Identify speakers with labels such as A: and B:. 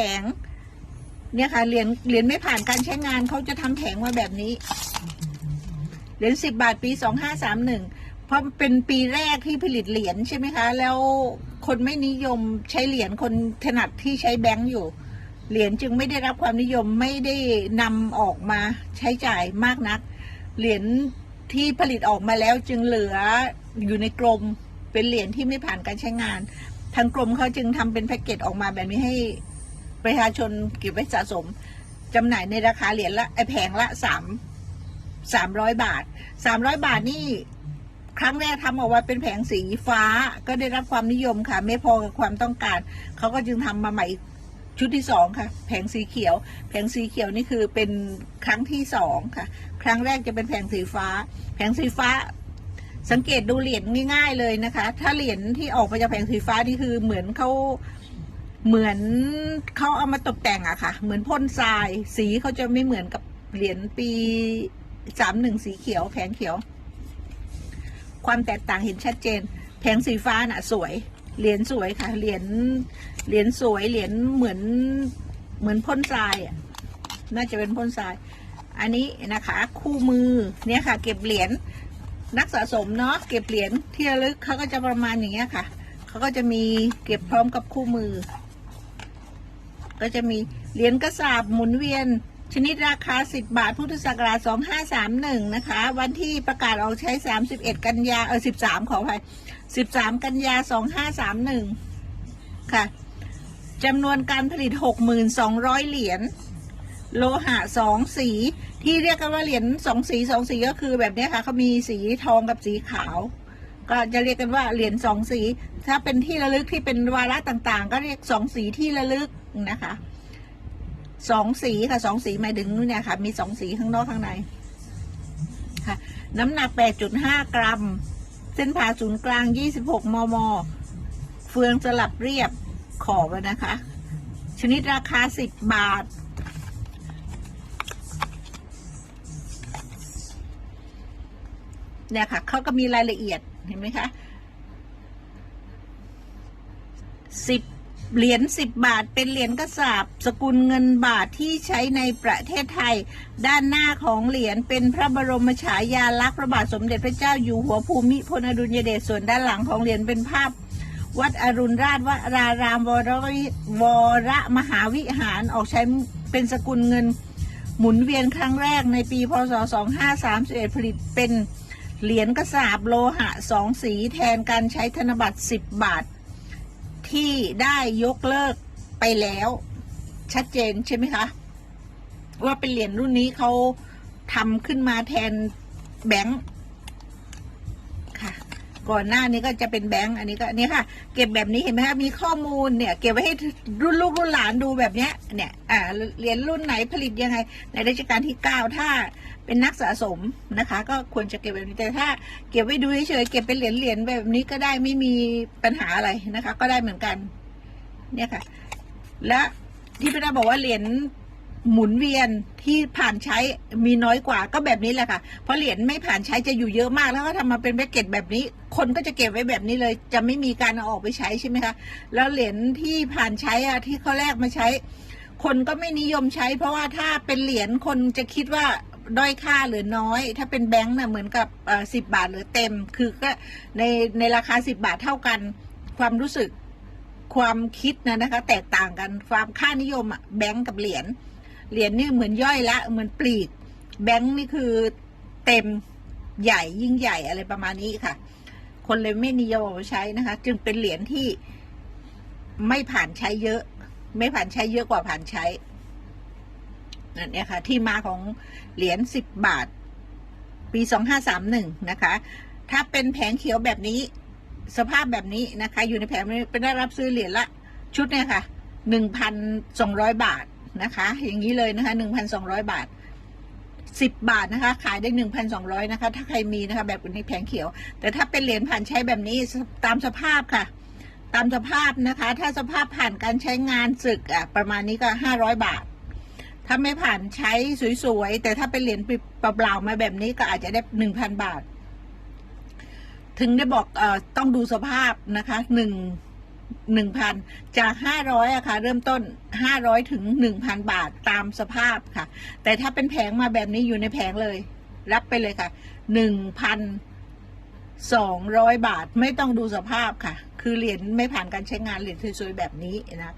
A: แผงเนี่ยค่ะเหรียญเหรียญไม่ผ่านการใช้งานเขาจะทำแผงมาแบบนี้ เหรียญสิบบาทปีสองห้าสามหนึ่งเพราะเป็นปีแรกที่ผลิตเหรียญใช่ไหมคะ แล้วคนไม่นิยมใช้เหรียญคนถนัดที่ใช้แบงก์อยู่ เหรียญจึงไม่ได้รับความนิยมไม่ได้นำออกมาใช้จ่ายมากนัก เหรียญที่ผลิตออกมาแล้วจึงเหลืออยู่ในกรมเป็นเหรียญที่ไม่ผ่านการใช้งาน ทางกรมเขาจึงทำเป็นแพ็กเกจออกมาแบบนี้ให้ ประชาชนเก็บไว้สะสมจำหน่ายในราคาเหรียญละไอแผงละสามสามร้อยบาทสามร้อยบาทนี่ครั้งแรกทำออกมาเป็นแผงสีฟ้าก็ได้รับความนิยมค่ะ ไม่พอกับความต้องการ เขาก็จึงทำมาใหม่อีกชุดที่สองค่ะ แผงสีเขียว แผงสีเขียวนี่คือเป็นครั้งที่สองค่ะ ครั้งแรกจะเป็นแผงสีฟ้า แผงสีฟ้า สังเกตดูเหรียญง่าย ๆเลยนะคะ ถ้าเหรียญที่ออกมาจากแผงสีฟ้านี่คือเหมือนเขา เหมือนเขาเอามาตกแต่งอะค่ะ เหมือนพ่นทราย สีเขาจะไม่เหมือนกับเหรียญปีสามหนึ่งสีเขียวแผงเขียว ความแตกต่างเห็นชัดเจน แผงสีฟ้าน่ะ สวย เหรียญสวยค่ะ เหรียญเหรียญสวย เหรียญเหมือนเหมือนพ่นทรายอะน่าจะเป็นพ่นทราย อันนี้นะคะ คู่มือเนี่ยค่ะ เก็บเหรียญนักสะสมเนาะเก็บเหรียญที่ระลึกเขาก็จะประมาณอย่างเงี้ยค่ะเขาก็จะมีเก็บพร้อมกับคู่มือ ก็จะมีเหรียญกระสาบหมุนเวียน ชนิดราคา 10 บาท พุทธศักราช2531 นะคะ วันที่ประกาศออกใช้ 31 กันยาเออ13 ขออภัย13 กันยา 2531 ค่ะจำนวนการผลิต 6,200 เหรียญโลหะสองสี ที่เรียกกันว่าเหรียญสองสีสองสีก็คือแบบนี้ค่ะเขามีสีทองกับสีขาว ก็จะเรียกกันว่าเหรียญสองสี ถ้าเป็นที่ระลึกที่เป็นวาระต่างๆ ก็เรียกสองสีที่ระลึกนะคะสองสีค่ะสองสีหมายถึงนู่นเนี่ยค่ะ มีสองสีข้างนอกข้างในค่ะ น้ำหนัก 8.5 กรัม เส้นผ่าศูนย์กลาง 26 มม เฟืองสลับเรียบขอบนะคะ ชนิดราคา 10 บาท เนี่ยค่ะเขาก็มีรายละเอียดเห็นไหมคะสิบเหรียญสิบบาทเป็นเหรียญกระสาบสกุลเงินบาทที่ใช้ในประเทศไทย ด้านหน้าของเหรียญเป็นพระบรมฉายาลักษณ์พระบาทสมเด็จพระเจ้าอยู่หัวภูมิพลอดุลยเดชส่วนด้านหลังของเหรียญเป็นภาพ วัดอรุณราชวรารามวรวรมหาวิหารออกใช้เป็นสกุลเงิน หมุนเวียนครั้งแรกในปีพศ 2531 ผลิตเป็น เหรียญกระสาบโลหะสองสีแทนการใช้ธนบัตร10บาท ที่ได้ยกเลิกไปแล้ว ชัดเจนใช่ไหมคะ ว่าเป็นเหรียญรุ่นนี้เขาทำขึ้นมาแทนแบงค์ ก่อนหน้านี้ก็จะเป็นแบงค์อันนี้ก็เนี่ค่ะ เก็บแบบนี้เห็นไหมคะมีข้อมูลเนี่ยเก็บไว้ให้รุ่นลูกรุ่นหลานดูแบบเนี้ยเนี่ยอ่าเหรียญรุ่นไหนผลิตยังไง ในรัชกาลที่เก้าถ้าเป็นนักสะสมนะคะ ก็ควรจะเก็บแบบนี้แต่ถ้า เก็บไว้ดูเฉยๆเก็บเป็นเหรียญเหรียญแบบนี้ก็ได้ไม่มีปัญหาอะไรนะคะ ก็ได้เหมือนกัน เนี่ยค่ะ และที่พี่นาบอกว่าเหรียญ หมุนเวียนที่ผ่านใช้มีน้อยกว่าก็แบบนี้แหละค่ะ เพราะเหรียญไม่ผ่านใช้จะอยู่เยอะมากแล้วก็ทำมาเป็นแพ็กเกจแบบนี้ คนก็จะเก็บไว้แบบนี้เลย จะไม่มีการเอาออกไปใช้ใช่ไหมคะแล้วเหรียญที่ผ่านใช้อะที่เขาแลกมาใช้ คนก็ไม่นิยมใช้ เพราะว่าถ้าเป็นเหรียญคนจะคิดว่าด้อยค่าหรือน้อย ถ้าเป็นแบงค์น่ะเหมือนกับสิบบาทหรือเต็ม คือก็ในในราคาสิบบาทเท่ากัน ความรู้สึกความคิดนะนะคะ แตกต่างกันความค่านิยมอะแบงก์กับเหรียญ เหรียญนี่เหมือนย่อยละ เหมือนปลีก แบงก์นี่คือเต็มใหญ่ยิ่งใหญ่อะไรประมาณนี้ค่ะ คนเลยไม่นิยมใช้นะคะ จึงเป็นเหรียญที่ไม่ผ่านใช้เยอะ ไม่ผ่านใช้เยอะกว่าผ่านใช้นั่นเนี่ยค่ะ ที่มาของเหรียญสิบบาท ปีสองห้าสามหนึ่งนะคะ ถ้าเป็นแผงเขียวแบบนี้ สภาพแบบนี้นะคะ อยู่ในแผงนี้เป็นได้รับซื้อเหรียญละ ชุดเนี่ยค่ะหนึ่งพันสองร้อยบาท นะคะ อย่างนี้เลยนะคะหนึ่งพันสองร้อยบาทสิบบาทนะคะ ขายได้หนึ่งพันสองร้อยนะคะ ถ้าใครมีนะคะ แบบในแผงเขียว แต่ถ้าเป็นเหรียญผ่านใช้แบบนี้ตามสภาพค่ะ ตามสภาพนะคะ ถ้าสภาพผ่านการใช้งานศึกอะประมาณนี้ก็ห้าร้อยบาท ถ้าไม่ผ่านใช้สวยๆแต่ถ้าเป็นเหรียญเปล่าๆมาแบบนี้ก็อาจจะได้หนึ่งพันบาท ถึงได้บอกเออต้องดูสภาพนะคะหนึ่ง หนึ่งพันจากห้าร้อยอะค่ะ เริ่มต้นห้าร้อยถึงหนึ่งพันบาทตามสภาพค่ะ แต่ถ้าเป็นแผงมาแบบนี้อยู่ในแผงเลย รับไปเลยค่ะหนึ่งพันสองร้อยบาทไม่ต้องดูสภาพค่ะ คือเหรียญไม่ผ่านการใช้งานเหรียญสวยๆแบบนี้นะคะ